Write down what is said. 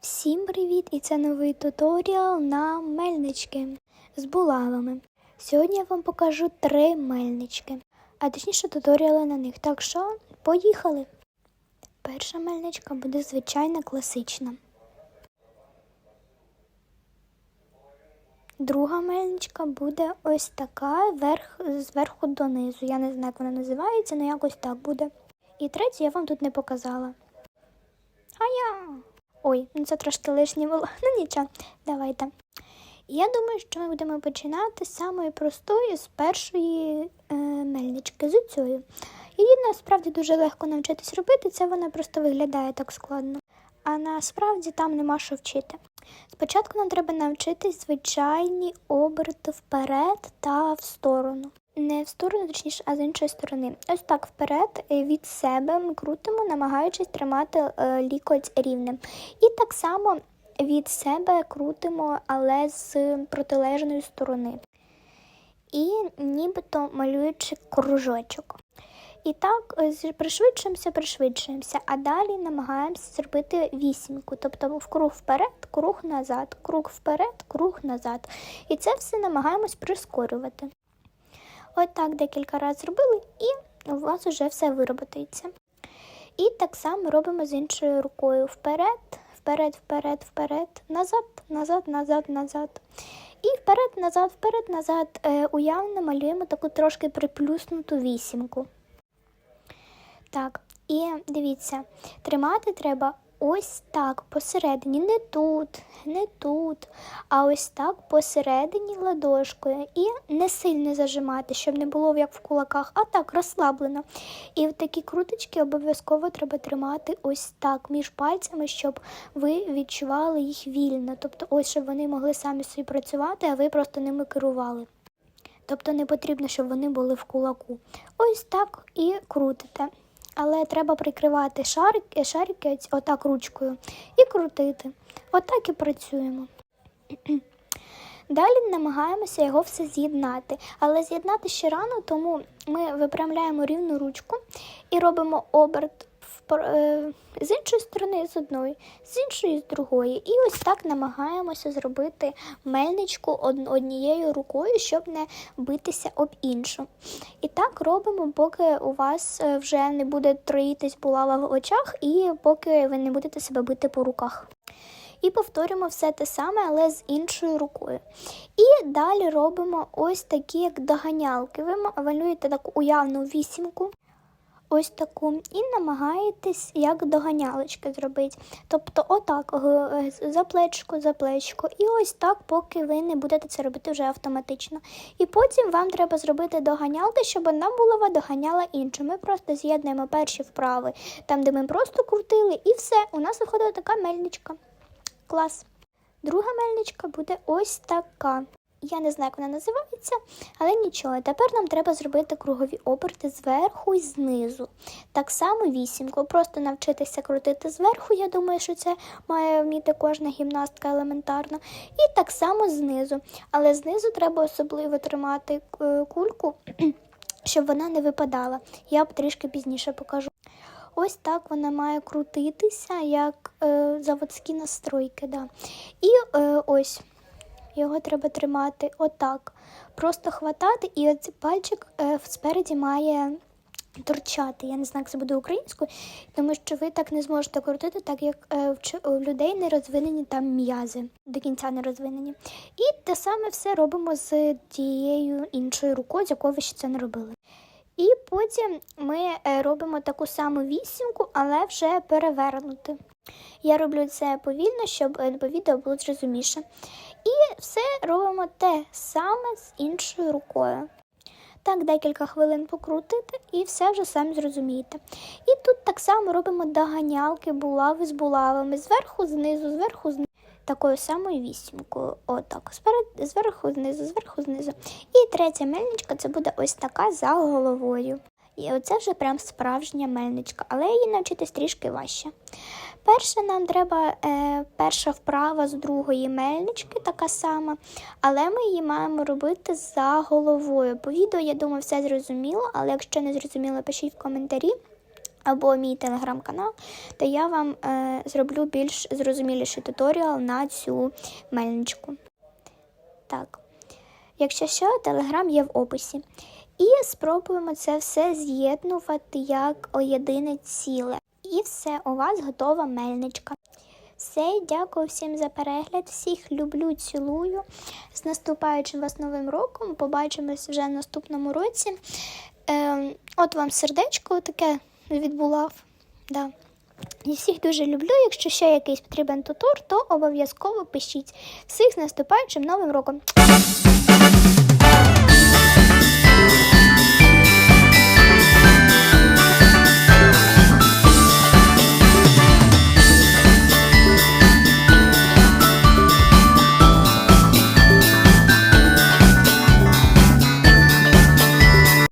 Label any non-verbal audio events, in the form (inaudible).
Всім привіт! І це новий туторіал на мельнички з булавами. Сьогодні я вам покажу три мельнички, а точніше туторіали на них. Так що поїхали! Перша мельничка буде звичайна класична. Друга мельничка буде ось така верх, зверху донизу. Я не знаю, як вона називається, але якось так буде. І третю я вам тут не показала. Ой, ну це трошки лишнє було. (laughs) Ну нічого, давайте. Я думаю, що ми будемо починати з самої простої, з першої е, мельнички, з цією. Її насправді дуже легко навчитись робити, це вона просто виглядає так складно. А насправді там нема що вчити. Спочатку нам треба навчитись звичайні оберти вперед та в сторону. Не в сторону, точніше, а з іншої сторони. Ось так вперед е, від себе ми крутимо, намагаючись тримати е, лікоть рівним. І так само від себе крутимо, але з протилежної сторони. І нібито малюючи кружочок. І так е, пришвидшуємося, пришвидшуємося, а далі намагаємося зробити вісімку, тобто в круг вперед, круг назад, круг вперед, круг назад. І це все намагаємось прискорювати. От так декілька разів зробили, і у вас вже все вироботається. І так само робимо з іншою рукою вперед, вперед, вперед, вперед, назад, назад, назад, назад. І вперед, назад, вперед, назад. Е, уявно малюємо таку трошки приплюснуту вісімку. Так, і дивіться, тримати треба ось так посередині, не тут, не тут, а ось так посередині ладошкою. І не сильно зажимати, щоб не було як в кулаках, а так розслаблено. І в такі круточки обов'язково треба тримати ось так між пальцями, щоб ви відчували їх вільно. Тобто, ось щоб вони могли самі собі працювати, а ви просто ними керували. Тобто не потрібно, щоб вони були в кулаку. Ось так і крутите. Але треба прикривати шарики, шарики отак ручкою і крутити. Отак і працюємо. (clears throat) Далі намагаємося його все з'єднати. Але з'єднати ще рано, тому ми випрямляємо рівну ручку і робимо оберт з іншої сторони з одної, з іншої з другої. І ось так намагаємося зробити мельничку однією рукою, щоб не битися об іншу. І так робимо, поки у вас е, вже не буде троїтись булава в очах, і поки ви не будете себе бити по руках. І повторюємо все те саме, але з іншою рукою. І далі робимо ось такі, як доганялки. Ви малюєте таку уявну вісімку ось таку, і намагаєтесь як доганялочки зробити. Тобто, отак, за плечко, за плечко. І ось так, поки ви не будете це робити вже автоматично. І потім вам треба зробити доганялки, щоб одна булава доганяла іншу. Ми просто з'єднуємо перші вправи, там, де ми просто крутили, і все. У нас виходила така мельничка. Клас. Друга мельничка буде ось така. Я не знаю, як вона називається, але нічого. Тепер нам треба зробити кругові оберти зверху і знизу. Так само вісімку. Просто навчитися крутити зверху. Я думаю, що це має вміти кожна гімнастка елементарно. І так само знизу. Але знизу треба особливо тримати е, кульку, (clears throat) щоб вона не випадала. Я трішки пізніше покажу. Ось так вона має крутитися, як е, заводські настройки. Да. І е, ось його треба тримати отак. Просто хватати, і оцей пальчик е, спереді має торчати. Я не знаю, як це буде українською, тому що ви так не зможете крутити, так як е, у людей не розвинені там м'язи, до кінця не розвинені. І те саме все робимо з тією іншою рукою, з якою ви ще це не робили. І потім ми е, робимо таку саму вісімку, але вже перевернути. Я роблю це повільно, щоб відео було зрозуміше. І все робимо те саме з іншою рукою. Так, декілька хвилин покрутити і все вже самі зрозумієте. І тут так само робимо доганялки, булави з булавами, зверху, знизу, зверху, знизу. Такою самою вісімкою. Отак. Сперед, зверху, знизу, зверху, знизу. І третя мельничка це буде ось така за головою. І оце вже прям справжня мельничка, але її навчитись трішки важче. Перше, нам треба е, перша вправа з другої мельнички, така сама, але ми її маємо робити за головою. По відео, я думаю, все зрозуміло, але якщо не зрозуміло, пишіть в коментарі. або мій телеграм-канал, то я вам е, зроблю більш зрозуміліший туторіал на цю мельничку. Так, якщо що, телеграм є в описі. І спробуємо це все з'єднувати як єдине ціле. І все, у вас готова мельничка. Все, дякую всім за перегляд. Всіх люблю, цілую. З наступаючим вас новим роком. Побачимось вже в наступному році. Е, от вам сердечко таке відбулав. Да. І всіх дуже люблю. Якщо ще якийсь потрібен тутор, то обов'язково пишіть. Всіх з наступаючим новим роком.